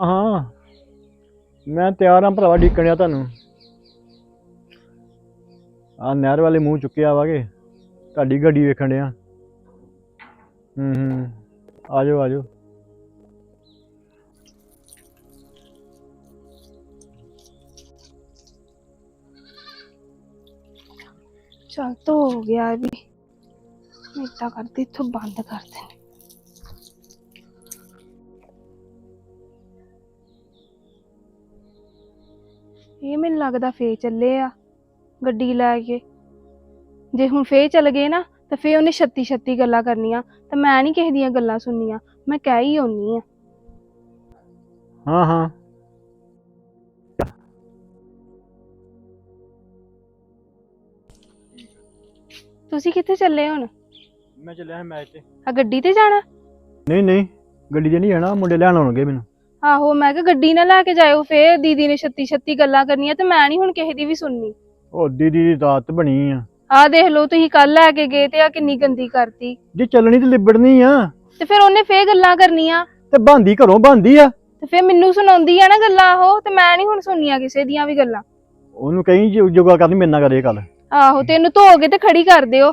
ਹਾਂ। ਮੈਂ ਤਿਆਰ ਹਾਂ ਭਰਾਵਾ ਡੀਕਣਿਆ ਤੁਹਾਨੂੰ। ਆ ਨਹਿਰ ਵਾਲੇ ਮੂੰਹ ਚੁੱਕਿਆ ਵਾਗੇ ਤੁਹਾਡੀ ਗੱਡੀ ਵੇਖਣ ਡਿਆ। ਹੂੰ ਹੂੰ, ਆਜੋ ਆਜੋ। ਚਲ ਤੋ ਹੋ ਗਿਆ ਇਹ ਵੀ। ਮੈਂ ਇੱਦਾਂ ਕਰਦੀ ਇੱਥੋਂ ਬੰਦ ਕਰ ਦੇ ਇਹ ਮੈਨੂੰ ਲੱਗਦਾ ਫੇਰ ਚੱਲੇ ਆ ਗੱਡੀ ਲੈ ਕੇ। ਜੇ ਹੁਣ ਫੇਰ ਚੱਲ ਗਏ ਨਾ ਤਾਂ ਫੇਰ ਉਹਨੇ ਛੱਤੀ ਛੱਤੀ ਗੱਲਾਂ ਕਰਨੀਆਂ ਤੇ ਮੈਂ ਨਹੀਂ ਕਿਸੇ ਦੀਆਂ ਗੱਲਾਂ ਸੁਣਨੀਆਂ ਮੈਂ ਕਹਿ ਹੀ ਆਉਣੀ ਆ। ਹਾਂ ਹਾਂ। ਤੁਸੀਂ ਕਿੱਥੇ ਚੱਲੇ ਹੁਣ? ਮੈਂ ਚੱਲਿਆ ਹਾਂ ਮੈਚ ਤੇ ਆ ਗੱਡੀ ਤੇ ਜਾਣਾ? ਨਹੀਂ ਨਹੀਂ ਗੱਡੀ ਤੇ ਨਹੀਂ ਜਾਣਾ ਮੁੰਡੇ ਲੈਣ ਆਉਣਗੇ ਮੈਨੂੰ। ਆਹੋ ਮੈਂ ਕਿਹਾ ਗੱਡੀ ਨਾ ਲੈ ਕੇ ਜਾਇਓ ਫੇਰ ਦੀਦੀ ਨੇ ਛੱਤੀ ਛੱਤੀ ਗੱਲਾਂ ਕਰਨੀਆਂ ਤੇ ਮੈਂ ਨਹੀਂ ਹੁਣ ਕਿਸੇ ਦੀ ਵੀ ਸੁਣਨੀ। ਉਹ ਦੀਦੀ ਦੀ ਦਾਤ ਬਣੀ ਆ। ਆਹ ਦੇਖ ਲਓ ਤੁਸੀਂ ਕੱਲ ਲੈ ਕੇ ਗਏ ਤੇ ਆ ਕਿੰਨੀ ਗੰਦੀ ਕਰਤੀ। ਜੇ ਚੱਲਣੀ ਤੇ ਲਿਬੜਨੀ ਆ। ਤੇ ਫਿਰ ਉਹਨੇ ਫੇਰ ਗੱਲਾਂ ਕਰਨੀਆਂ। ਤੇ ਬੰਦੀ ਘਰੋਂ ਬੰਦੀ ਆ। ਤੇ ਫੇਰ ਮੈਨੂੰ ਸੁਣਾਉਂਦੀ ਆ ਨਾ ਗੱਲਾਂ ਉਹ ਤੇ ਮੈਂ ਨਹੀਂ ਹੁਣ ਸੁਣਨੀਆਂ ਕਿਸੇ ਦੀਆਂ ਵੀ ਗੱਲਾਂ। ਉਹਨੂੰ ਕਹੀਂ ਜੋਗਾ ਕਰਨੀ ਮੇਰੇ ਨਾਲ ਕਰੇ ਕੱਲ ਆਹੋ ਤੈਨੂੰ ਧੋ ਕੇ ਤੇ ਖੜੀ ਕਰ ਦਿਓ।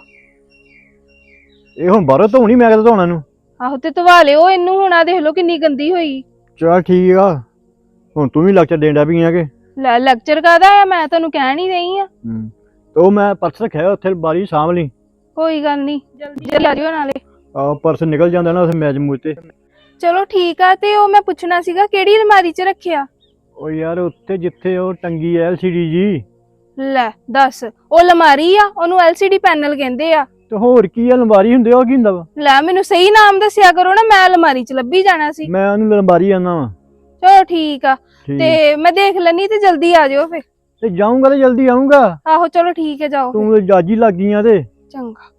ਇਹ ਹੁਣ ਬਾਹਰੋਂ ਧੋਣੀ ਮੈਂ ਕਿਤੇ ਧੋਣਾ ਨੂੰ ਆਹੋ ਤੇ ਧਵਾ ਲਿਓ ਇਹਨੂੰ ਹੁਣ ਆ ਦੇਖ ਲਓ ਕਿੰਨੀ ਗੰਦੀ ਹੋਈ। ਚਲ ਠੀਕ ਆ। ਹੁਣ ਤੂੰ ਵੀ ਲੈਕਚਰ ਦੇਣ ਡਿਆ ਪਈ ਆ ਕਿ? ਲੈ ਲੈਕਚਰ ਕਾਦਾ ਆ? ਮੈਂ ਤੁਹਾਨੂੰ ਕਹਿ ਨਹੀਂ ਰਹੀ ਆ। ਹੂੰ। ਤੇ ਮੈਂ ਪਰਸ ਰੱਖਿਆ ਉੱਥੇ ਬਾਰੀ ਸਾਂਭ ਲਈ। ਕੋਈ ਗੱਲ ਨਹੀਂ ਜਲਦੀ ਜਲਦੀ ਆ ਜਿਓ ਨਾਲੇ। ਆ ਪਰਸ ਨਿਕਲ ਜਾਂਦਾ ਨਾ ਉੱਥੇ ਮੈਚ ਮੂਚ ਤੇ। ਚਲੋ ਠੀਕ ਆ ਤੇ ਉਹ ਮੈਂ ਪੁੱਛਣਾ ਸੀਗਾ ਕਿਹੜੀ ਅਲਮਾਰੀ 'ਚ ਰੱਖਿਆ? ਉਹ ਯਾਰ ਉੱਥੇ ਜਿੱਥੇ ਉਹ ਟੰਗੀ ਐ LCD ਜੀ। ਲੈ ਦੱਸ ਉਹ ਅਲਮਾਰੀ ਆ ਉਹਨੂੰ LCD ਪੈਨਲ ਕਹਿੰਦੇ ਆ। ਤੇ ਹੋਰ ਕੀ ਆ ਲੰਬਾਰੀ ਹੁੰਦੇ ਆ, ਉਹ ਕੀ ਹੁੰਦਾ ਵਾ? ਲੈ ਮੈਨੂੰ ਸਹੀ ਨਾਮ ਦੱਸਿਆ ਕਰੋ ਨਾ ਮੈਂ ਅਲਮਾਰੀ 'ਚ ਲੱਭੀ ਜਾਣਾ ਸੀ। ਮੈਂ ਉਹਨੂੰ ਲੰਬਾਰੀ ਆਨਾ ਵਾ। ਚਲੋ ਠੀਕ ਆ ਠੀਕ। ਤੇ ਮੈਂ ਦੇਖ ਲੈਣੀ ਤੇ ਜਲਦੀ ਆ ਜਾਇਓ ਫੇ ਤੇ ਜਾਊਂਗਾ ਤੇ ਜਲਦੀ ਆਊਂਗਾ। ਆਹੋ ਚਲੋ ਠੀਕ ਹੈ ਜਾਓ ਫਿਰ। ਤੂੰ ਤੇ ਜਾਜੀ ਲੱਗ ਤੇ। ਚੰਗਾ।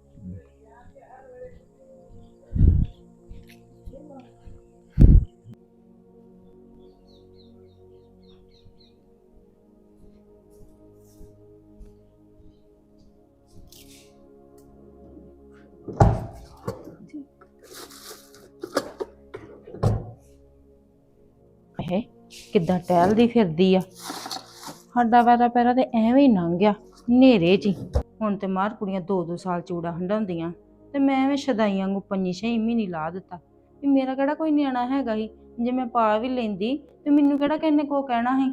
ਕਿੱਦਾਂ ਟਹਿਲਦੀ ਫਿਰਦੀ ਆ। ਸਾਡਾ ਵਾਰਾ ਪੈਰਾ ਤੇ ਐਵੇਂ ਹੀ ਲੰਘ ਗਿਆ, ਹਨੇਰੇ 'ਚ ਹੀ। ਹੁਣ ਤੇ ਮਾਰ ਕੁੜੀਆਂ ਦੋ ਦੋ ਸਾਲ ਚੂੜਾ ਹੰਡਾਉਂਦੀਆਂ ਤੇ ਮੈਂ ਐਵੇਂ ਸ਼ਦਾਈਆਂ ਨੂੰ ਪੰਜੀ ਛੇ ਮਹੀਨੇ ਲਾ ਦਿੱਤਾ। ਵੀ ਮੇਰਾ ਕਿਹੜਾ ਕੋਈ ਨਿਆਣਾ ਹੈਗਾ ਹੀ ਜੇ ਮੈਂ ਪਾ ਵੀ ਲੈਂਦੀ, ਤੇ ਮੈਨੂੰ ਕਿਹੜਾ ਕਿੰਨੇ ਕੋ ਕਹਿਣਾ ਸੀ।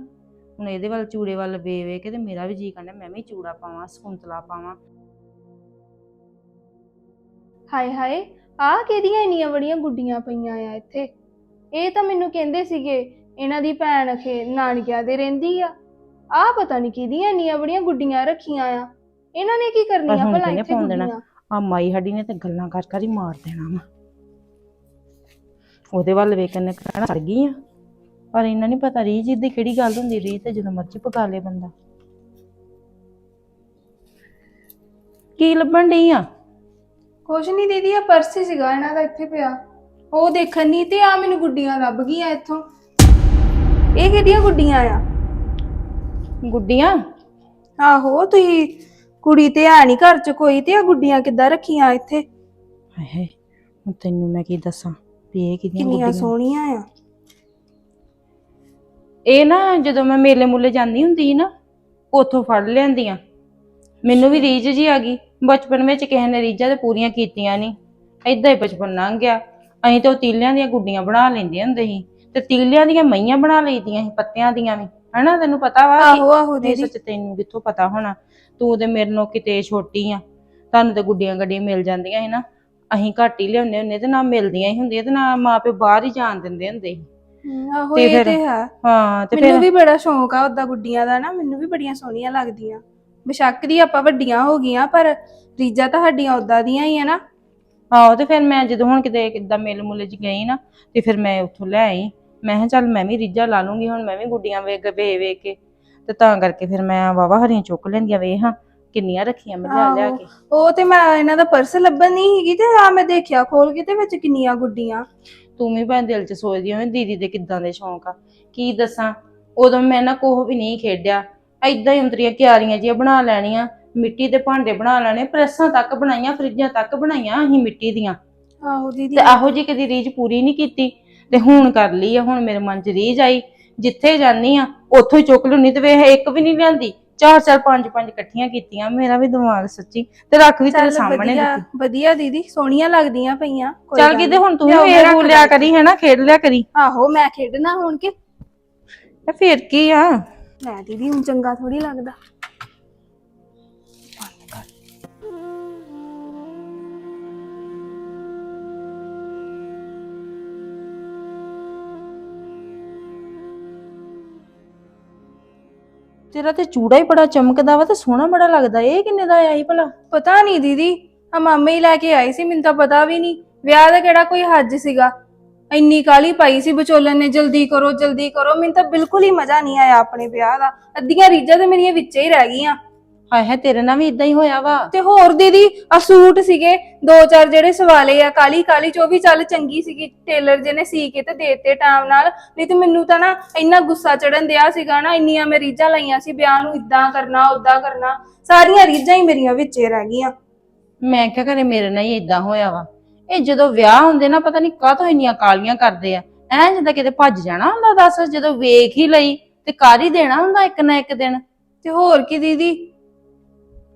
ਹੁਣ ਇਹਦੇ ਵੱਲ ਚੂੜੇ ਵੱਲ ਵੇ ਵੇ ਕੇ ਤੇ ਮੇਰਾ ਵੀ ਜੀ ਕਰਦਾ, ਮੈਂ ਵੀ ਚੂੜਾ ਪਾਵਾਂ, ਸਕੁੰਤਲਾ ਪਾਵਾਂ। ਹਾਏ ਹਾਏ ਆ ਕਿਹਦੀਆਂ ਇੰਨੀਆਂ ਬੜੀਆਂ ਗੁੱਡੀਆਂ ਪਈਆਂ ਆ ਇੱਥੇ? ਇਹ ਤਾਂ ਮੈਨੂੰ ਕਹਿੰਦੇ ਸੀਗੇ ਇਹਨਾਂ ਦੀ ਭੈਣ ਖੇ ਨਾਨਕਿਆਂ ਦੇ ਰਹਿੰਦੀ ਆ। ਆ ਪਤਾ ਨਹੀਂ ਕਿਹਦੀਆਂ ਇੰਨੀਆਂ ਬੜੀਆਂ ਗੁੱਡੀਆਂ ਰੱਖੀਆਂ ਆ। ਇਹਨਾਂ ਨੇ ਕੀ ਕਰਨੀਆਂ ਭਲਾ ਕਿਹਨੇ ਇੱਥੇ ਪਾਉਣ ਦੇਣਾ? ਗੁੱਡੀਆਂ? ਆ ਮਾਈ ਸਾਡੀ ਨੇ ਤੇ ਗੱਲਾਂ ਕਰ ਕਰ ਹੀ ਮਾਰ ਦੇਣਾ ਵਾ। ਉਹਦੇ ਵੱਲ ਵੇਖਣ ਨੇ ਕਹਿਣਾ ਸੜ ਗਈ ਆ। ਪਰ ਇਹਨਾਂ ਨਹੀਂ ਪਤਾ ਰੀਝ ਦੀ ਕਿਹੜੀ ਗੱਲ ਹੁੰਦੀ ਰੀਝ ਤੇ ਜਦੋਂ ਮਰਜ਼ੀ ਪਕਾ ਲੇ ਬੰਦਾ। ਕੀ ਲੱਭਣ ਡਈ ਆ? ਕੁਛ ਨਹੀਂ ਦੀਦੀ ਆ ਪਰਸ ਹੀ ਸੀਗਾ ਇਹਨਾਂ ਦਾ ਇੱਥੇ ਪਿਆ। ਉਹ ਦੇਖਣ ਨਹੀਂ ਤੇ ਆ ਮੈਨੂੰ ਗੁੱਡੀਆਂ ਲੱਭ ਗਈਆਂ ਇੱਥੋਂ। ਇਹ ਕਿਹਦੀਆਂ ਗੁੱਡੀਆਂ ਆ? ਗੁੱਡੀਆਂ? ਆਹੋ ਤੁਸੀਂ ਕੁੜੀ ਤੇ ਹੈ ਨਹੀਂ ਘਰ ਚ ਕੋਈ ਤੇ ਆ ਗੁੱਡੀਆਂ ਕਿੱਦਾਂ ਰੱਖੀਆਂ ਇੱਥੇ? ਹਾਏ ਹੁਣ ਤੈਨੂੰ ਮੈਂ ਕੀ ਦੱਸਾਂ ਵੀ ਇਹ ਕਿਹਦੀਆਂ ਕਿੰਨੀਆਂ ਗੁੱਡੀਆਂ ਸੋਹਣੀਆਂ ਆ। ਇਹ ਨਾ ਜਦੋਂ ਮੈਂ ਮੇਲੇ ਮੁੱਲੇ ਜਾਂਦੀ ਹੁੰਦੀ ਸੀ ਨਾ ਉੱਥੋਂ ਫੜ ਲਿਆਂਦੀਆਂ। ਮੈਨੂੰ ਵੀ ਰੀਝ ਜੀ ਆ ਗਈ। ਬਚਪਨ ਵਿੱਚ ਕਿਸੇ ਨੇ ਰੀਝਾਂ ਤੇ ਪੂਰੀਆਂ ਕੀਤੀਆਂ ਨਹੀਂ ਏਦਾਂ ਹੀ ਬਚਪਨ ਲੰਘ ਗਿਆ। ਅਸੀਂ ਤਾਂ ਉਹ ਤੀਲਿਆਂ ਦੀਆਂ ਗੁੱਡੀਆਂ ਬਣਾ ਲੈਂਦੇ ਹੁੰਦੇ ਸੀ। ਤੇ ਤੀਲਿਆਂ ਦੀਆਂ ਮਈਆਂ ਬਣਾ ਲਈਦੀਆਂ ਸੀ ਪੱਤਿਆਂ ਦੀਆਂ ਵੀ। ਹਨਾ ਤੈਨੂੰ ਪਤਾ ਵਾ ਆਹੋ ਆਹੋ ਨਹੀਂ ਦੀਦੀ। ਸੱਚ ਤੈਨੂੰ ਕਿੱਥੋਂ ਪਤਾ ਹੋਣਾ? ਤੂੰ ਤੇ ਮੇਰੇ ਨਾਲੋਂ ਕਿਤੇ ਛੋਟੀ ਆ। ਤੁਹਾਨੂੰ ਤੇ ਗੁੱਡੀਆਂ ਗੱਡੀਆਂ ਮਿਲ ਜਾਂਦੀਆਂ ਸੀ ਨਾ। ਅਸੀਂ ਘੱਟ ਹੀ ਲਿਆਉਂਦੇ ਹੁੰਦੇ ਤੇ ਨਾ ਮਿਲਦੀਆਂ ਹੀ ਹੁੰਦੀਆਂ ਤੇ ਨਾ ਮਾਪੇ ਬਾਹਰ ਹੀ ਜਾਣ ਦਿੰਦੇ ਹੁੰਦੇ ਸੀ। ਹਮ, ਆਹੋ ਤੇ ਇਹ ਫਿਰ- ਤੇ ਹੈ। ਹਾਂ ਤੇ ਮੈਨੂੰ ਫਿਰ ਵੀ ਬੜਾ ਸ਼ੌਂਕ ਆ ਉਦਾਂ ਗੁੱਡੀਆਂ ਦਾ ਨਾ ਮੈਨੂੰ ਵੀ ਬੜੀਆਂ ਸੋਹਣੀਆਂ ਲੱਗਦੀਆਂ। ਬੇਸ਼ੱਕ ਦੀ ਆਪਾਂ ਵੱਡੀਆਂ ਹੋ ਗਈਆਂ ਪਰ ਰੀਜਾਂ ਤਾਂ ਸਾਡੀਆਂ ਉਦਾਂ ਦੀਆਂ ਹੀ ਆ ਨਾ। ਆਹੋ ਤੇ ਫਿਰ ਮੈਂ ਜਦੋਂ ਹੁਣ ਕਿਤੇ ਕਿੱਦਾਂ ਮੇਲ ਮੁੱਲੇ ਚ ਗਈ ਨਾ ਤੇ ਫਿਰ ਮੈਂ ਉੱਥੋਂ ਲੈ ਆਈ। ਮੈਂ ਕਿਹਾ ਚੱਲ ਮੈਂ ਵੀ ਰੀਝਾਂ ਲਾ ਲੂੰਗੀ ਹੁਣ ਮੈਂ ਵੀ ਗੁੱਡੀਆਂ ਵੇਖ ਵੇ ਵੇ ਕੇ। ਤੇ ਤਾਂ ਕਰਕੇ ਫਿਰ ਮੈਂ ਵਾਵਾ ਹਰੀਆਂ ਚੁੱਕ ਲੈਂਦੀਆਂ ਵੇ ਹਾਂ। ਕਿੰਨੀਆਂ ਰੱਖੀਆਂ ਮੈਂ ਲਿਆ ਲਿਆ ਆਹੋ। ਕੇ ਉਹ ਤੇ ਮੈਂ ਇਹਨਾਂ ਦਾ ਪਰਸ ਲੱਭਣ ਨਹੀਂ ਹੈਗੀ ਤੇ ਆ ਮੈਂ ਦੇਖਿਆ ਖੋਲ ਕੇ ਤੇ ਵਿੱਚ ਕਿੰਨੀਆਂ ਗੁੱਡੀਆਂ। ਤੂੰ ਵੀ ਭੈਣ ਦਿਲ ਚ ਸੋਚਦੀ ਹੋਵੇਂ ਦੀਦੀ ਦੇ ਕਿੱਦਾਂ ਦੇ ਸ਼ੌਂਕ ਆ। ਕੀ ਦੱਸਾਂ ਉਦੋਂ ਮੈਂ ਨਾ ਕੋਹ ਵੀ ਨਹੀਂ ਖੇਡਿਆ। ਐਦਾਂ ਹੀ ਉਂਤਰੀਆਂ ਕਿਆਰੀਆਂ ਜਿਹੀਆਂ ਬਣਾ ਲੈਣੀਆਂ ਮਿੱਟੀ ਦੇ ਭਾਂਡੇ ਬਣਾ ਲੈਣੇ ਪ੍ਰੈਸਾਂ ਤੱਕ ਬਣਾਈਆਂ ਫਰਿੱਜਾਂ ਤੱਕ ਬਣਾਈਆਂ ਅਸੀਂ ਮਿੱਟੀ ਦੀਆਂ। ਆਹੋ ਦੀਦੀ। ਤੇ ਇਹੋ ਜੀ ਕਦੀ ਰੀਝ ਪੂਰੀ ਨਹੀਂ ਕੀਤੀ। ਤੇ ਹੁਣ ਕਰ ਲਈ ਆ ਹੁਣ ਮੇਰੇ ਮਨ 'ਚ ਰੀਝ ਆਈ। ਜਿੱਥੇ ਜਾਨੀ ਆ ਉੱਥੋਂ ਹੀ ਚੁੱਕ ਲੁਨੀ ਤੇ ਵੇਖ ਇੱਕ ਵੀ ਨਹੀਂ ਲਿਆਂਦੀ। ਚਾਰ ਚਾਰ ਪੰਜ ਪੰਜ ਇਕੱਠੀਆਂ ਕੀਤੀਆਂ ਮੇਰਾ ਵੀ ਦਿਮਾਗ ਸੱਚੀ ਤੇ ਰੱਖ ਵੀ ਤੇਰੇ ਚੱਲ ਸਾਹਮਣੇ ਵਧੀਆ ਦਿੱਤੀ। ਵਧੀਆ ਦੀਦੀ ਸੋਹਣੀਆਂ ਲੱਗਦੀਆਂ ਪਈਆਂ ਕੋਈ ਚੱਲ ਗੱਲ ਕਿਤੇ। ਹੁਣ ਤੂੰ ਲਿਆਓ, ਮੈਂ ਵੇਖ ਰੱਖ ਲਿਆ। ਕਰੀ ਹੈ ਨਾ? ਖੇਡ ਲਿਆ ਕਰੀ। ਆਹੋ ਮੈਂ ਖੇਡਣਾ ਹੁਣ ਕਿ? ਇਹ ਫੇਰ ਕੀ ਆ? ਲੈ ਦੀਦੀ ਹੁਣ ਚੰਗਾ ਥੋੜੀ ਲੱਗਦਾ। ਤੇਰਾ ਤੇ ਚੂੜਾ ਹੀ ਬੜਾ ਚਮਕਦਾ ਵਾ ਤੇ ਸੋਹਣਾ ਬੜਾ ਲੱਗਦਾ। ਇਹ ਕਿੰਨੇ ਦਾ ਆਇਆ ਸੀ ਭਲਾ? ਪਤਾ ਨਹੀਂ ਦੀਦੀ ਆ ਮਾਮੇ ਹੀ ਲੈ ਕੇ ਆਏ ਸੀ, ਮੈਨੂੰ ਤਾਂ ਪਤਾ ਵੀ ਨਹੀਂ। ਵਿਆਹ ਦਾ ਕਿਹੜਾ ਕੋਈ ਹੱਜ ਸੀਗਾ। ਇੰਨੀ ਕਾਲੀ ਪਾਈ ਸੀ ਵਿਚੋਲਨ ਨੇ, ਜਲਦੀ ਕਰੋ ਜਲਦੀ ਕਰੋ। ਮੈਨੂੰ ਤਾਂ ਬਿਲਕੁਲ ਹੀ ਮਜ਼ਾ ਨਹੀਂ ਆਇਆ ਆਪਣੇ ਵਿਆਹ ਦਾ। ਅੱਧੀਆਂ ਰੀਝਾਂ ਤੇ ਮੇਰੀਆਂ ਵਿੱਚੇ ਹੀ ਰਹਿ ਗਈਆਂ। ਹਾਏ ਹਾਏ, ਤੇਰੇ ਨਾਲ ਵੀ ਇਦਾਂ ਹੀ ਹੋਇਆ ਵਾ। ਤੇ ਹੋਰ ਦੀਦੀ ਆ ਸੂਟ ਸੀਗੇ, ਦੋ ਚਾਰ ਜਿਹੜੇ ਸਵਾਲੇ ਆ ਕਾਲੀ ਕਾਲੀ ਚ ਵੀ ਚੱਲ ਚੰਗੀ ਸੀਗੀ, ਟੇਲਰ ਜੀ ਨੇ ਸੀ ਕੇ ਤੇ ਦੇਤੇ ਟਾਈਮ ਨਾਲ। ਨਹੀਂ ਤੇ ਮੈਨੂੰ ਤਾਂ ਨਾ ਇੰਨਾ ਗੁੱਸਾ ਚੜਨ ਦਿਆ ਸੀਗਾ ਨਾ, ਇੰਨੀਆਂ ਮੈਂ ਰੀਝਾਂ ਲਾਈਆਂ ਸੀ, ਵਿਆਹ ਨੂੰ ਇਦਾਂ ਕਰਨਾ ਉਦਾਂ ਕਰਨਾ, ਸਾਰੀਆਂ ਰੀਝਾਂ ਹੀ ਮੇਰੀਆਂ ਵਿੱਚੇ ਰਹਿ ਗਈਆਂ। ਮੈਂ ਕਿਹਾ ਕਰੇ ਮੇਰੇ ਨਾਲ ਹੀ ਇਦਾਂ ਹੋਇਆ ਵਾ। ਇਹ ਜਦੋਂ ਵਿਆਹ ਹੁੰਦੇ ਨਾ, ਪਤਾ ਨਹੀਂ ਕਾਹਤੋਂ ਇੰਨੀਆਂ ਕਾਲੀਆਂ ਕਰਦੇ ਆ। ਐਂ ਜਿੱਦਾਂ ਕਿਤੇ ਭੱਜ ਜਾਣਾ ਹੁੰਦਾ, ਦੱਸ, ਜਦੋਂ ਵੇਖ ਹੀ ਲਈ ਤੇ ਕਰ ਹੀ ਦੇਣਾ ਹੁੰਦਾ ਇੱਕ ਨਾ ਇੱਕ ਦਿਨ। ਤੇ ਹੋਰ ਕੀ ਦੀਦੀ?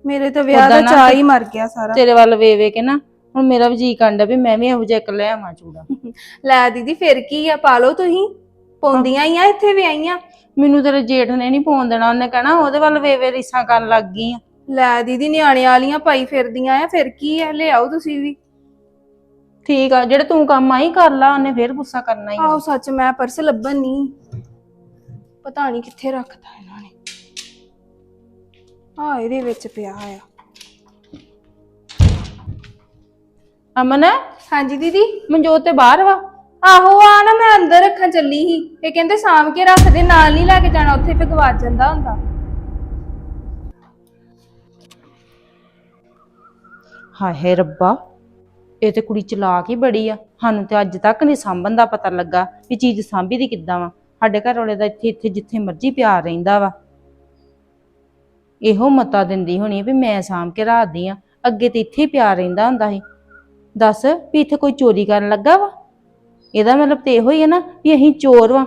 ਮੇਰੇ ਤਾਂ ਵਿਆਹ ਦਾ ਓਦਾਂ ਨਾ ਚਾਅ ਤੇ- ਹੀ ਮਰ ਗਿਆ ਸਾਰਾ। ਤੇਰੇ ਵੱਲ ਵੇ ਵੇ ਕੇ ਨਾ ਹੁਣ ਮੇਰਾ ਵੀ ਜੀ ਕਰਦਾ ਵੀ ਮੈਂ ਵੀ ਇਹੋ ਜਿਹਾ ਇੱਕ ਲੈ ਆਵਾਂ ਚੂੜਾ। ਲੈ ਦੀਦੀ ਫਿਰ ਕੀ ਆ ਪਾ ਲਓ ਤੁਸੀਂ। ਪਾਉਂਦੀਆਂ ਹੀ ਆ ਇੱਥੇ ਵੀ ਆਈਆਂ ਮੈਨੂੰ ਤੇਰੇ ਜੇਠ ਨੇ ਨਹੀਂ ਪਾਉਣ ਦੇਣਾ ਉਹਨੇ ਕਹਿਣਾ ਉਹਦੇ ਵੱਲ ਵੇ ਵੇ ਰੀਸਾਂ ਕਰਨ ਲੱਗ ਗਈ ਆ। ਲੈ ਦੀਦੀ ਨਿਆਣੇ ਵਾਲੀਆਂ ਪਾਈ ਫਿਰਦੀਆਂ ਆ ਫਿਰ ਕੀ ਆ ਲਿਆਓ ਤੁਸੀਂ ਵੀ। ਠੀਕ ਆ ਜਿਹੜੇ ਤੂੰ ਕੰਮ ਆਈ ਕਰ ਲਾ ਉਹਨੇ ਫੇਰ ਗੁੱਸਾ ਕਰਨਾ ਹੀ ਆ। ਆਹੋ ਸੱਚ ਮੈਂ ਪਰਸ ਲੱਭਣ ਨਹੀਂ ਪਤਾ ਨਹੀਂ ਕਿੱਥੇ ਰੱਖਤਾ ਇਹਨਾਂ ਨੇ। ਆ ਇਹਦੇ ਵਿੱਚ ਪਿਆ ਆ। ਅਮਨ? ਹਾਂਜੀ ਦੀਦੀ। ਮਨਜੋਤ ਤੇ ਬਾਹਰ ਵਾ? ਆਹੋ ਆ ਨਾ ਮੈਂ ਅੰਦਰ ਰੱਖਣ ਚੱਲੀ ਸੀ। ਇਹ ਕਹਿੰਦੇ ਸਾਂਭ ਕੇ ਰੱਖ ਦੇ ਨਾਲ ਨਹੀਂ ਲੈ ਕੇ ਜਾਣਾ ਉੱਥੇ ਫੇ ਗਵਾਚ ਜਾਂਦਾ ਹੁੰਦਾ। ਹਾਏ ਰੱਬਾ ਇਹ ਤੇ ਕੁੜੀ ਚਲਾਕ ਹੀ ਬੜੀ ਆ। ਸਾਨੂੰ ਤੇ ਅੱਜ ਤੱਕ ਨਹੀਂ ਸਾਂਭਣ ਦਾ ਪਤਾ ਲੱਗਾ ਵੀ ਚੀਜ਼ ਸਾਂਭੀ ਦੀ ਕਿੱਦਾਂ ਵਾ। ਸਾਡੇ ਘਰ ਵਾਲੇ ਦਾ ਇੱਥੇ ਇੱਥੇ ਜਿੱਥੇ ਮਰਜ਼ੀ ਪਿਆਰ ਰਹਿੰਦਾ ਵਾ। ਇਹੋ ਮਤਾ ਦਿੰਦੀ ਹੋਣੀ ਵੀ ਮੈਂ ਸਾਂਭ ਕੇ ਰਾਖਦੀ ਆ। ਅੱਗੇ ਤੇ ਇੱਥੇ ਹੀ ਪਿਆਰ ਰਹਿੰਦਾ ਹੁੰਦਾ ਸੀ। ਦੱਸ ਵੀ ਇੱਥੇ ਕੋਈ ਚੋਰੀ ਕਰਨ ਲੱਗਾ ਵਾ? ਇਹਦਾ ਮਤਲਬ ਤੇ ਇਹੋ ਹੀ ਹੈ ਨਾ ਵੀ ਅਸੀਂ ਚੋਰ ਵਾਂ।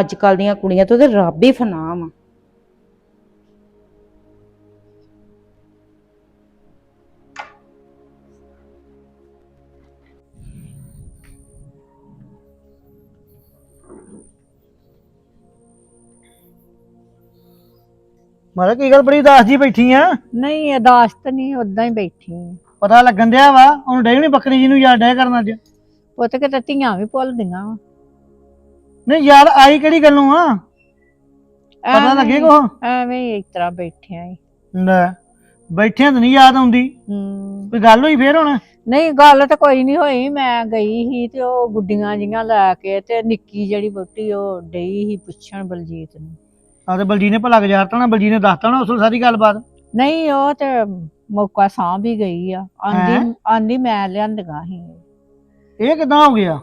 ਅੱਜ ਕੱਲ ਦੀਆਂ ਕੁੜੀਆਂ ਤੋਂ ਤੇ ਰੱਬ ਹੀ ਫਨਾਮ ਆ ਮਾਤਾ ਕੀ ਗੱਲ ਬੜੀ ਉਦਾਸ ਜੀ ਬੈਠੀ ਆ? ਨਹੀਂ ਅਦਾਸਤ ਨਹੀਂ ਉਦਾਂ ਹੀ ਬੈਠੀ ਆਂ। ਪਤਾ ਲੱਗਣ ਦਿਆ ਵਾ ਹੁਣ ਡੇ ਨਹੀਂ ਬੱਕਰੀ ਜੀ ਨੂੰ ਯਾਦ ਡੇ ਕਰਨਾ ਅੱਜ? ਪੁੱਤ ਕਿਤੇ ਧੀਆਂ ਵੀ ਭੁੱਲਦੀਆਂ ਵਾ। ਨਹੀਂ ਯਾਰ ਆਈ ਕਿਹੜੀ ਗੱਲੋਂ ਆ? ਪਤਾ ਲੱਗੇ ਕੋ ਐਵੇਂ ਹੀ ਇਸ ਤਰ੍ਹਾਂ ਬੈਠਿਆਂ ਹੀ ਲੈ ਬੈਠਿਆਂ ਤਾਂ ਨਹੀਂ ਯਾਦ ਆਉਂਦੀ। ਹੂੰ। ਕੋਈ ਗੱਲ ਹੋਈ ਫੇਰ ਹੁਣ? ਨਹੀਂ ਗੱਲ ਤਾਂ ਕੋਈ ਨਹੀਂ ਹੋਈ ਮੈਂ ਗਈ ਸੀ ਤੇ ਉਹ ਗੁੱਡੀਆਂ ਜੀਆਂ ਲੈ ਕੇ ਤੇ ਨਿੱਕੀ ਜਿਹੜੀ ਬੋਟੀ ਉਹ ਡਈ ਸੀ ਪੁੱਛਣ ਬਲਜੀਤ ਨੂੰ। ਆ ਤੇ ਬਲਜੀ ਨੇ ਭਲਾ ਗੁਜ਼ਾਰਤਾ ਨਾ ਬਲਜੀ ਨੇ ਦੱਸਤਾ ਨਾ ਉਸ ਸਾਰੀ ਗੱਲਬਾਤ। ਨਹੀਂ ਉਹ ਤੇ ਮੌਕਾ ਸਾਂਭ ਹੀ ਗਈ ਆ। ਹੈਂ? ਆਂਦੀ ਆਂਦੀ ਮੈਂ ਲਿਆਂਦੀਆਂ ਸੀ। ਇਹ ਕਿਦਾਂ ਹੋ ਗਿਆ?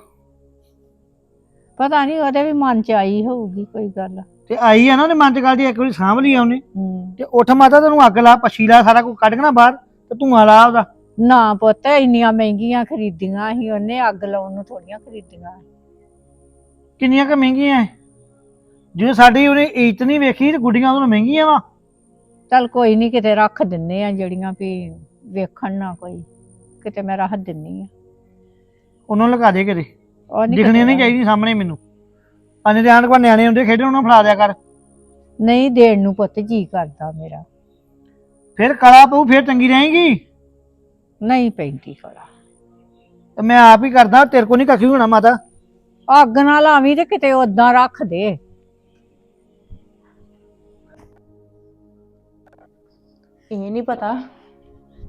ਪਤਾ ਨਹੀਂ ਉਹਦੇ ਵੀ ਮਨ ਚ ਆਈ ਹੋਊਗੀ ਕੋਈ ਗੱਲ। ਤੇ ਆਈ ਆ ਨਾ ਉਹਨੇ ਮਨ ਚ ਗੱਲ ਦੀ ਇੱਕ ਵਾਰੀ ਸਾਂਭ ਲਈ ਉਹਨੇ। ਹੂੰ। ਤੇ ਉੱਠ ਮਾਤਾ ਤੈਨੂੰ ਅੱਗ ਲਾ ਪੱਛੀ ਲਾ ਸਾਰਾ ਕੁਝ ਕੱਢ ਕੇ ਨਾ ਬਾਹਰ ਤੇ ਧੂਆਂ ਲਾ ਉਹਦਾ। ਨਾ ਪੁੱਤ ਇੰਨੀਆਂ ਮਹਿੰਗੀਆਂ ਖਰੀਦੀਆਂ ਸੀ ਉਹਨੇ ਅੱਗ ਲਾਉਣ ਨੂੰ ਥੋੜੀਆਂ ਖਰੀਦੀਆਂ ਸੀ। ਕਿੰਨੀਆਂ ਕੁ ਮਹਿੰਗੀਆਂ ਐ? ਜੇ ਸਾਡੀ ਉਹਨੇ ਇੱਜ਼ਤ ਨਹੀਂ ਵੇਖੀ ਤੇ ਗੁੱਡੀਆਂ ਉਹਨੂੰ ਮਹਿੰਗੀਆਂ ਵਾ। ਚੱਲ ਕੋਈ ਨਹੀਂ ਕਿਤੇ ਰੱਖ ਦਿੰਨੇ ਆ ਜਿਹੜੀਆਂ ਵੀ ਵੇਖਣ ਨਾ ਕੋਈ। ਕਿਤੇ ਮੈਂ ਰੱਖ ਦਿੰਨੀ ਆ। ਉਹਨੂੰ ਲਗਾ ਦੇ ਉਹ ਨੀ ਦਿਖਣੀ ਨਹੀਂ ਚਾਹੀਦੀ ਸਾਹਮਣੇ ਮੈਨੂੰ। ਅੰਨੇ ਦੇ ਆਂਢ ਗੁਆਂਢ ਨਿਆਣੇ ਹੁੰਦੇ ਖੇਡਣ ਉਹਨਾਂ ਫੜਾ ਦਿਆ ਕਰ। ਨਹੀਂ ਦੇਣ ਨੂੰ ਪੁੱਤ ਜੀ ਕਰਦਾ ਮੇਰਾ। ਫਿਰ ਕਲਾ ਪਊ ਫਿਰ ਚੰਗੀ ਰਹੇਗੀ? ਨਹੀਂ ਪੈਂਦੀ ਕੋਲਾ। ਤੇ ਮੈਂ ਆਪ ਹੀ ਕਰਦਾ ਤੇਰੇ ਕੋ ਨਹੀਂ ਕੱਖੀ ਹੋਣਾ ਮਾਤਾ। ਅੱਗ ਨਾ ਲਾਵੀਂ ਤੇ ਕਿਤੇ ਉਦਾਂ ਰੱਖ ਦੇ। ਇਹ ਨਹੀਂ ਪਤਾ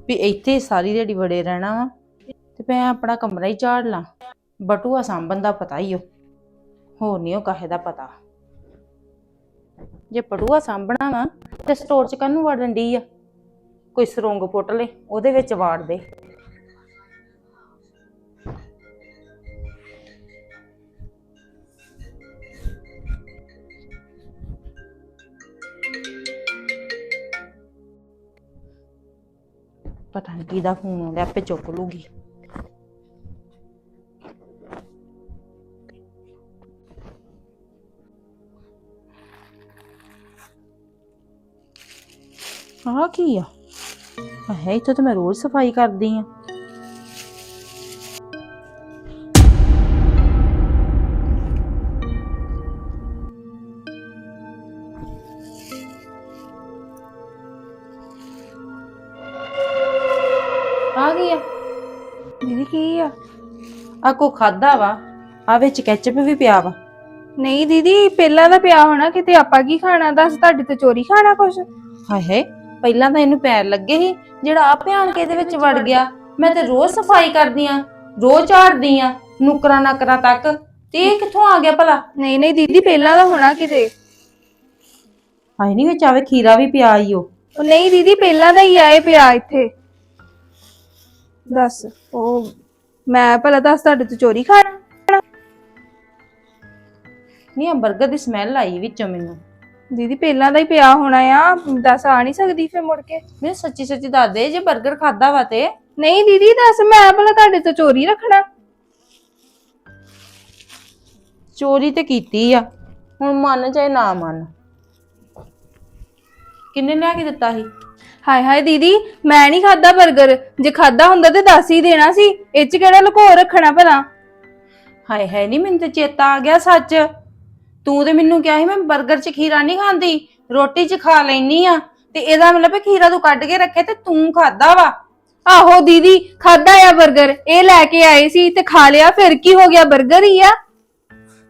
ਵੀ ਇੱਥੇ ਸਾਰੀ ਦਿਹਾੜੀ ਬੜੇ ਰਹਿਣਾ ਵਾ ਤੇ ਮੈਂ ਆਪਣਾ ਕਮਰਾ ਹੀ ਝਾੜ ਲਾਂ। ਬਟੂਆ ਸਾਂਭਣ ਦਾ ਪਤਾ ਹੀ ਓ। ਹੋਰ ਨਹੀਂ ਉਹ ਕਾਹੇ ਦਾ ਪਤਾ। ਜੇ ਬਟੂਆ ਸਾਂਭਣਾ ਵਾ ਤੇ ਸਟੋਰ ਚ ਕਾਹਨੂੰ ਵੜਨ ਦੀ ਆ? ਕੋਈ ਸਰੋਂਗ ਪੁੱਟ ਲੈ, ਉਹਦੇ ਵਿੱਚ ਵਾੜ ਦੇ। ਪਤਾ ਨਹੀਂ ਕਿਹਦਾ ਫੋਨ ਆਉਂਦਾ, ਆਪੇ ਚੁੱਕ ਲੂਗੀ। ਆਹ ਕੀ ਆ? ਹੈ ਇੱਥੇ ਤਾਂ ਮੈਂ ਰੋਜ਼ ਸਫ਼ਾਈ ਕਰਦੀ ਆ। ਗਈ ਆ। ਦੀਦੀ ਕੀ ਆ? ਆ ਕੋ ਖਾਦਾ ਵਾ ਆ ਵਿੱਚ ਕੈਚਅਪ ਵੀ ਪਿਆ ਵਾ। ਨਹੀਂ ਦੀਦੀ ਪਹਿਲਾਂ ਦਾ ਪਿਆ ਹੋਣਾ ਕਿਤੇ ਆਪਾਂ ਕੀ ਖਾਣਾ? ਦੱਸ ਤੁਹਾਡੇ ਤੇ ਚੋਰੀ ਖਾਣਾ ਕੁਛ? ਹਾਏ ਹਾਏ ਪਹਿਲਾਂ ਤਾਂ ਇਹਨੂੰ ਪੈਰ ਲੱਗੇ ਸੀ ਜਿਹੜਾ ਆ ਭਿਆਨ ਕੇ ਇਹਦੇ ਵਿੱਚ ਵੜ ਗਿਆ। ਮੈਂ ਤੇ ਰੋਜ਼ ਸਫ਼ਾਈ ਕਰਦੀ ਆ ਰੋਜ਼ ਝਾੜਦੀ ਆ ਨੁਕਰਾਂ ਨਕਰਾਂ ਤੱਕ। ਤੇ ਇਹ ਕਿੱਥੋਂ ਆ ਗਿਆ ਭਲਾ? ਨਹੀਂ ਨਹੀਂ ਦੀਦੀ ਪਹਿਲਾਂ ਦਾ ਹੋਣਾ ਕਿਤੇ। ਹਾਏ ਨਹੀਂ ਵਿੱਚ ਆਵੇ ਖੀਰਾ ਵੀ ਪਿਆ ਈ ਉਹ ਉਹ ਨਹੀਂ ਦੀਦੀ ਪਹਿਲਾਂ ਦਾ ਹੀ ਆਏ ਪਿਆ ਇੱਥੇ। ਦੱਸ ਉਹ ਮੈਂ ਭਲਾ ਦੱਸ ਤੁਹਾਡੇ ਤੋਂ ਚੋਰੀ ਖਾਣਾ ਨਹੀਂ ਆ 버ਗਰ ਦੀ ਸਮੈਲ ਆਈ ਵਿੱਚੋਂ ਮੈਨੂੰ। ਦੀਦੀ ਪਹਿਲਾਂ ਦਾ ਹੀ ਪਿਆ ਹੋਣਾ ਆ ਦੱਸ ਆ ਨਹੀਂ ਸਕਦੀ ਫੇ ਮੁੜ ਕੇ। ਮੈਨੂੰ ਸੱਚੀ ਸੱਚੀ ਦੱਸ ਦੇ ਜੇ 버ਗਰ ਖਾਦਾ ਵਾ ਤੇ। ਨਹੀਂ ਦੀਦੀ ਦੱਸ ਮੈਂ ਭਲਾ ਤੁਹਾਡੇ ਤੋਂ ਚੋਰੀ ਰੱਖਣਾ। ਚੋਰੀ ਤੇ ਕੀਤੀ ਆ ਹੁਣ ਮੰਨ ਚਾਹੇ ਨਾ ਮੰਨ। ਕਿੰਨੇ ਲਿਆ ਕੇ ਦਿੱਤਾ ਸੀ? ਹਾਏ ਹਾਏ ਦੀਦੀ ਮੈਂ ਨਹੀਂ ਖਾਦਾ 버ਗਰ ਜੇ ਖਾਦਾ ਹੁੰਦਾ ਤੇ ਦੱਸ ਹੀ ਦੇਣਾ ਸੀ। ਇਹ ਚ ਕਿਹੜਾ ਲੁਕੋ ਰੱਖਣਾ ਭਲਾ? ਹਾਏ ਹਾਏ ਨਹੀਂ ਮੈਨੂੰ ਤੇ ਚੇਤਾ ਆ ਗਿਆ ਸੱਚ। ਤੂੰ ਤੇ ਮੈਨੂੰ ਕਿਹਾ ਸੀ ਮੈਂ 버ਗਰ ਚ ਖੀਰਾ ਨਹੀਂ ਖਾਂਦੀ ਰੋਟੀ ਚ ਖਾ ਲੈਣੀ ਆ। ਤੇ ਇਹਦਾ ਮਤਲਬ ਹੈ ਖੀਰਾ ਤੂੰ ਕੱਢ ਕੇ ਰੱਖੇ ਤੇ ਤੂੰ ਖਾਦਾ ਵਾ। ਆਹੋ ਦੀਦੀ ਖਾਦਾ ਆ 버ਗਰ ਇਹ ਲੈ ਕੇ ਆਏ ਸੀ ਤੇ ਖਾ ਲਿਆ ਫਿਰ ਕੀ ਹੋ ਗਿਆ? 버ਗਰ ਹੀ ਆ।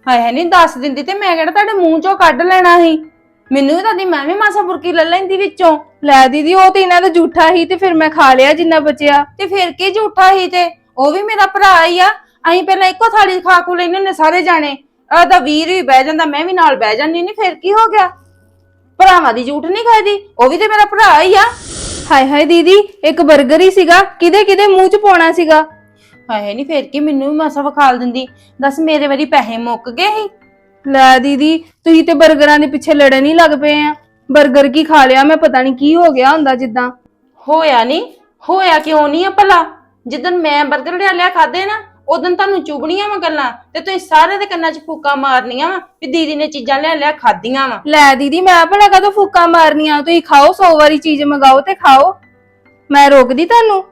ਹਾਏ ਹਾਏ ਨਹੀਂ ਦੱਸ ਦਿੰਦੀ ਤੇ ਮੈਂ ਕਿਹੜਾ ਤੁਹਾਡੇ ਮੂੰਹ ਚੋਂ ਕੱਢ ਲੈਣਾ ਸੀ? ਮੈਨੂੰ ਵੀ ਤਾਂ ਦੀ ਮੈਂ ਵੀ ਮਾਸਾ ਬੁਰਕੀ ਲੈ ਲੈਂਦੀ ਵਿੱਚੋਂ। ਲੈ ਦੀਦੀ ਉਹ ਤੇ ਇਹਨਾਂ ਦਾ ਝੂਠਾ ਹੀ ਤੇ ਫਿਰ ਮੈਂ ਖਾ ਲਿਆ ਜਿੰਨਾ ਬਚਿਆ। ਤੇ ਫਿਰ ਕੀ ਝੂਠਾ ਹੀ ਤੇ? ਉਹ ਵੀ ਮੇਰਾ ਭਰਾ ਹੀ ਆ। ਅਸੀਂ ਪਹਿਲਾਂ ਇੱਕੋ ਥਾਲੀ ਖਾ ਖੂ ਲੈਨੇ ਨੇ ਸਾਰੇ ਜਾਣੇ। ਆ ਤਾਂ ਵੀਰ ਵੀ ਬਹਿ ਜਾਂਦਾ ਮੈਂ ਵੀ ਨਾਲ ਬਹਿ ਜਾਂਦੀ ਨਹੀਂ ਫਿਰ ਕੀ ਹੋ ਗਿਆ? ਭਰਾਵਾਂ ਦੀ ਝੂਠ ਨਹੀਂ ਖਾਦੀ ਉਹ ਵੀ ਤੇ ਮੇਰਾ ਭਰਾ ਹੀ ਆ। ਹਾਏ ਹਾਏ ਦੀਦੀ ਇੱਕ 버ਗਰ ਹੀ ਸੀਗਾ ਕਿਦੇ ਕਿਦੇ ਮੂੰਹ ਚ ਪਾਉਣਾ ਸੀਗਾ? ਹਾਏ ਨਹੀਂ ਫਿਰ ਕੀ ਮੈਨੂੰ ਵੀ ਮਾਸਾ ਵਿਖਾਲ ਦਿੰਦੀ? ਦੱਸ ਮੇਰੇ ਵਾਰੀ ਪੈਸੇ ਮੁੱਕ ਗਏ ਸੀ। ਲੈ ਦੀਦੀ ਤੁਸੀਂ ਤੇ 버ਗਰਾਂ ਦੇ ਪਿੱਛੇ ਲੜਨ ਹੀ ਲੱਗ ਪਏ ਆ। 버ਗਰ ਕੀ ਖਾ ਲਿਆ? ਮੈਂ ਪਤਾ ਨਹੀਂ ਕੀ ਹੋ ਗਿਆ ਹੁੰਦਾ ਜਿੱਦਾਂ। ਹੋਇਆ ਨਹੀਂ ਹੋਇਆ ਕਿਉਂ ਨਹੀਂ ਆ ਭਲਾ? ਜਿੱਦਨ ਮੈਂ ਬਰਗਰ ਲਿਆ ਲਿਆ ਖਾਦੇ ਨਾ ਉਦੋਂ ਤੁਹਾਨੂੰ ਚੁਗਣੀਆਂ ਵਾ ਗੱਲਾਂ ਤੇ ਤੁਸੀਂ ਸਾਰੇ ਦੇ ਕੰਨਾਂ 'ਚ ਫੂਕਾਂ ਮਾਰਨੀਆਂ ਵਾ ਵੀ ਦੀਦੀ ਨੇ ਚੀਜ਼ਾਂ ਲਿਆ ਲਿਆ ਖਾਧੀਆਂ ਵਾ। ਲੈ ਦੀਦੀ ਮੈਂ ਭਲਾ ਕਦੋਂ ਫੂਕਾ ਮਾਰਨੀਆਂ? ਤੁਸੀਂ ਖਾਓ ਸੌ ਵਾਰੀ ਚੀਜ਼ ਮੰਗਾਓ ਤੇ ਖਾਓ। ਮੈਂ ਰੋਕਦੀ ਤੁਹਾਨੂੰ?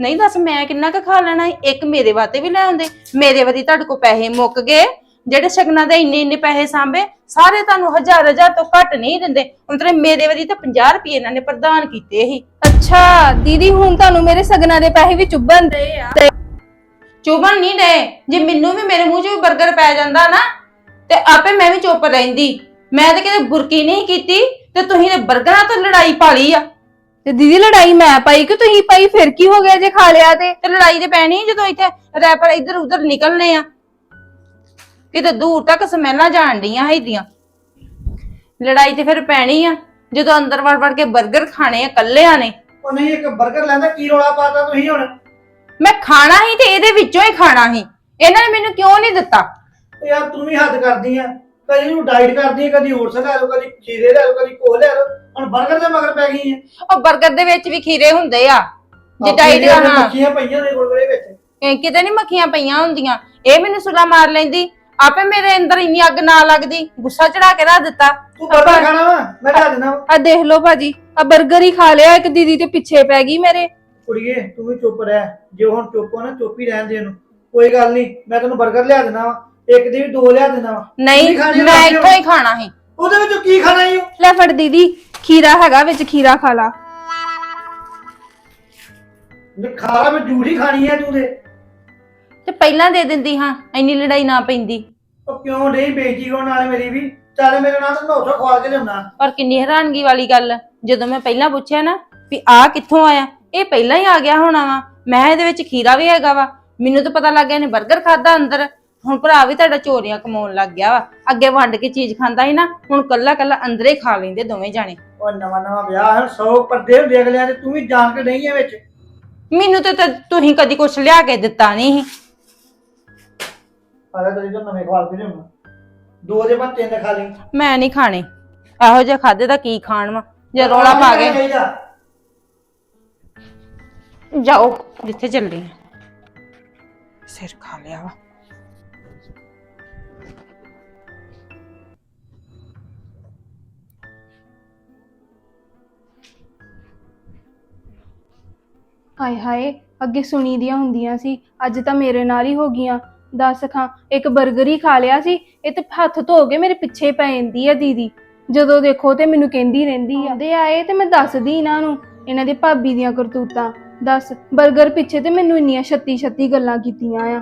ਨਹੀਂ ਦੱਸ ਮੈਂ ਕਿੰਨਾ ਕੁ ਖਾ ਲੈਣਾ ਇੱਕ ਮੇਰੇ ਵਾਤੇ ਵੀ ਲੈ ਆਉਂਦੇ। ਮੇਰੇ ਵਾਤੀ ਤੁਹਾਡੇ ਕੋ ਪੈਸੇ ਮੁੱਕ ਗਏ। ਜਿਹੜੇ ਸ਼ਗਨਾਂ ਦੇ ਇੰਨੇ ਇੰਨੇ ਪੈਸੇ ਸਾਂਭੇ ਸਾਰੇ ਤੁਹਾਨੂੰ ਹਜ਼ਾਰ ਹਜ਼ਾਰ ਤੋਂ ਘੱਟ ਨਹੀਂ ਦਿੰਦੇ। ਤੇ ਮੇਰੇ ਵਾਰੀ ਤਾਂ 50 ਰੁਪਏ ਇਹਨਾਂ ਨੇ ਪ੍ਰਦਾਨ ਕੀਤੇ ਸੀ। ਅੱਛਾ ਦੀਦੀ ਹੁਣ ਤੁਹਾਨੂੰ ਮੇਰੇ ਸਗਨਾਂ ਦੇ ਪੈਸੇ ਵੀ ਚੁੱਭਣ ਦੇ ਆ। ਚੁਬਣ ਨਹੀਂ ਦੇ। ਜੇ ਮੈਨੂੰ ਵੀ ਮੇਰੇ ਮੂੰਹ 'ਚ ਵੀ 버ਗਰ ਪੈ ਜਾਂਦਾ ਨਾ ਤੇ ਆਪੇ ਮੈਂ ਵੀ ਚੁੱਪ ਰਹਿੰਦੀ। ਮੈਂ ਤਾਂ ਕਿਤੇ ਬੁਰਕੀ ਨਹੀਂ ਕੀਤੀ ਤੇ ਤੁਸੀਂ ਤੇ 버ਗਰਾਂ ਤੋਂ ਲੜਾਈ ਪਾਲੀ ਆ। ਤੇ ਦੀਦੀ ਲੜਾਈ ਮੈਂ ਪਾਈ ਕਿ ਤੁਸੀਂ ਪਾਈ ਫਿਰ ਕੀ ਹੋ ਗਿਆ ਜੇ ਖਾ ਲਿਆ ਤੇ? ਤੇ ਲੜਾਈ ਤੇ ਪੈਣੀ ਜਦੋਂ ਇੱਥੇ ਰੈਪਰ ਇੱਧਰ ਉੱਧਰ ਨਿਕਲਨੇ ਆ। ਕਿਤੇ ਦੂਰ ਤੱਕ ਸਮੈਲਾਂ ਜਾਣ ਡੀਆਂ ਹੈਦੀਆਂ ਲੜਾਈ ਤੇ ਫਿਰ ਪੈਣੀ ਆ ਜਦੋਂ ਅੰਦਰ ਵੜ ਵੜ ਕੇ 버ਗਰ ਖਾਣੇ ਆ ਕੱਲਿਆਂ ਨੇ। ਉਹ ਇੱਕ 버ਗਰ ਲੈਂਦਾ ਕੀ ਰੋਲਾ ਪਾਤਾ ਤੁਸੀਂ ਹੁਣ? ਮੈਂ ਖਾਣਾ ਹੀ ਤੇ ਇਹਦੇ ਵਿੱਚੋਂ ਹੀ ਖਾਣਾ ਹੀ ਇਹਨਾਂ ਨੇ ਮੈਨੂੰ ਕਿਉਂ ਨਹੀਂ ਦਿੱਤਾ? ਯਾਰ ਤੂੰ ਵੀ ਹੱਦ ਕਰਦੀ ਆ। ਕਦੀ ਨੂੰ ਡਾਈਟ ਕਰਦੀ ਆ ਕਦੀ ਓਟਸ ਲੈ ਲੋ ਕਦੀ ਖੀਰੇ ਲੈ ਲਓ ਕਦੀ ਕੋਹ ਲੈ ਹੁਣ 버ਗਰ ਦੇ ਮਗਰ ਪੈ ਗਈ ਆ। ਉਹ 버ਗਰ ਦੇ ਵਿੱਚ ਵੀ ਖੀਰੇ ਹੁੰਦੇ ਆ। ਜੇ ਡਾਈਟ ਕਰਨਾ ਮੱਖੀਆਂ ਪਈਆਂ ਨੇ ਗੁਰਗਰੇ ਵਿੱਚ। ਕਿਤੇ ਨਹੀਂ ਮੱਖੀਆਂ ਪਈਆਂ ਹੁੰਦੀਆਂ। ਇਹ ਮੈਨੂੰ ਸੁਲਾ ਮਾਰ ਲੈਂਦੀ। ਆਪੇ ਮੇਰੇ ਅੰਦਰ ਇੰਨੀ ਅੱਗ ਨਾ ਲੱਗਦੀ ਗੁੱਸਾ ਚੜਾ ਕੇ ਰੱਖ ਦਿੱਤਾ। ਤੂੰ ਬਰਗਰ ਖਾਣਾ ਵਾ? ਮੈਂ ਲਿਆ ਦੇਣਾ ਆ ਦੇਖ ਲਓ ਭਾਜੀ ਆ 버ਗਰ ਹੀ ਖਾ ਲਿਆ ਇੱਕ ਦੀਦੀ ਤੇ ਪਿੱਛੇ ਪੈ ਗਈ ਮੇਰੇ। ਕੁੜੀਏ ਤੂੰ ਵੀ ਚੁੱਪ ਰਹਿ। ਜੇ ਹੁਣ ਚੁੱਪੋ ਨਾ ਚੁੱਪ ਹੀ ਰਹਿਣ ਦੇ ਇਹਨੂੰ। ਕੋਈ ਗੱਲ ਨਹੀਂ ਮੈਂ ਤੈਨੂੰ 버ਗਰ ਲਿਆ ਦੇਣਾ ਵਾ। ਇੱਕ ਦੀ ਵੀ ਦੋ ਲਿਆ ਦੇਣਾ ਵਾ। ਨਹੀਂ ਮੈਂ ਲੱਗ ਹੀ ਖਾਣਾ ਸੀ। ਉਹਦੇ ਵਿੱਚੋਂ ਕੀ ਖਾਣਾ ਈ ਲੈ ਫੜ ਦੀਦੀ ਖੀਰਾ ਹੈਗਾ ਵਿੱਚ ਖੀਰਾ ਖਾ ਲਾ। ਜੇ ਖਾ ਲਾ ਮੈਂ ਜੂਠ ਖਾਣੀ ਐ ਤੂੰ ਦੇ ਤੇ ਪਹਿਲਾਂ ਦੇ ਦਿੰਦੀ ਹਾਂ ਇੰਨੀ ਲੜਾਈ ਨਾ ਪੈਂਦੀ। ਉਹ ਕਿਉਂ ਨਹੀਂ ਬੇਇੱਜ਼ਤੀ ਕਰਨ ਵਾਲੇ ਮੇਰੀ ਵੀ? ਚੱਲ ਮੇਰੇ ਨਾਲ ਤਾਂ ਉੱਥੋਂ ਖਵਾ ਕੇ ਲਿਆਉਣਾ। ਪਰ ਕਿੰਨੀ ਹੈਰਾਨਗੀ ਵਾਲੀ ਗੱਲ ਜਦੋਂ ਮੈਂ ਪਹਿਲਾਂ ਪੁੱਛਿਆ ਨਾ ਵੀ ਆ ਕਿੱਥੋਂ ਆਇਆ ਇਹ ਪਹਿਲਾਂ ਹੀ ਆ ਗਿਆ ਹੋਣਾ ਵਾ। ਮੈਂ ਇਹਦੇ ਵਿੱਚ ਖੀਰਾ ਵੀ ਹੈਗਾ ਵਾ। ਮੈਨੂੰ ਤਾਂ ਪਤਾ ਲੱਗ ਗਿਆ ਇਹਨੇ 버ਗਰ ਖਾਦਾ ਅੰਦਰ। ਹੁਣ ਭਰਾ ਵੀ ਤੁਹਾਡਾ ਚੋਰੀਆਂ ਕਮਾਉਣ ਲੱਗ ਗਿਆ ਵਾ। ਅੱਗੇ ਵੰਡ ਕੇ ਚੀਜ਼ ਖਾਂਦਾ ਸੀ ਨਾ ਹੁਣ ਕੱਲਾ ਕੱਲਾ ਅੰਦਰੇ ਖਾ ਲੈਂਦੇ ਦੋਵੇਂ ਜਾਣੇ। ਉਹ ਨਵਾਂ ਨਵਾਂ ਵਿਆਹ ਹੈ 100 ਪਰਦੇ ਹੁੰਦੇ ਅਗਲਿਆਂ ਦੇ ਤੂੰ ਵੀ ਜਾਣ ਕੇ ਨਹੀਂ ਹੈ ਵਿੱਚ। ਮੈਨੂੰ ਤੇ ਤਾਂ ਤੁਸੀਂ ਕਦੀ ਕੁਛ ਲਿਆ ਕੇ ਦਿੱਤਾ ਨਹੀਂ ਸੀ। ਆਲਾ ਤੇਰੀ ਤੋਂ ਨਵੇਂ ਖਵਾਲ ਕੇ ਲਿਆਉਣਾ ਦੋ ਦੇ ਬਾਅਦ ਤਿੰਨ ਖਾ ਲਈ। ਮੈਂ ਨਹੀਂ ਖਾਣੇ। ਇਹੋ ਜਿਹਾ ਖਾਦੇ ਦਾ ਕੀ ਖਾਣ ਵਾ? ਜੇ ਰੌਲਾ ਪਾ ਗਏ। ਜਾਓ ਜਿੱਥੇ ਚੱਲੇ। ਆ ਸਿਰ ਖਾ ਲਿਆ ਵਾ। ਹਾਏ ਹਾਏ ਅੱਗੇ ਸੁਣੀ ਦੀਆਂ ਹੁੰਦੀਆਂ ਸੀ। ਅੱਜ ਤਾਂ ਮੇਰੇ ਨਾਲ ਹੀ ਹੋ ਗਈਆਂ। ਦੱਸ ਖਾਂ, ਇੱਕ 버ਗਰ ਹੀ ਖਾ ਲਿਆ ਸੀ, ਇਹ ਤੇ ਹੱਥ ਧੋ ਕੇ ਮੇਰੇ ਪਿੱਛੇ ਪੈ ਜਾਂਦੀ ਆ ਦੀਦੀ। ਜਦੋਂ ਦੇਖੋ ਤੇ ਮੈਨੂੰ ਕਹਿੰਦੀ ਰਹਿੰਦੀ ਆ। ਦੇ ਆਏ ਤੇ ਮੈਂ ਦੱਸਦੀ ਇਹਨਾਂ ਨੂੰ, ਇਹਨਾਂ ਦੇ ਭਾਬੀ ਦੀਆਂ ਕਰਤੂਤਾਂ। ਦੱਸ 버ਗਰ ਪਿੱਛੇ ਤੇ ਮੈਨੂੰ ਇੰਨੀਆਂ ਛੱਤੀ ਛੱਤੀ ਗੱਲਾਂ ਕੀਤੀਆਂ ਆ।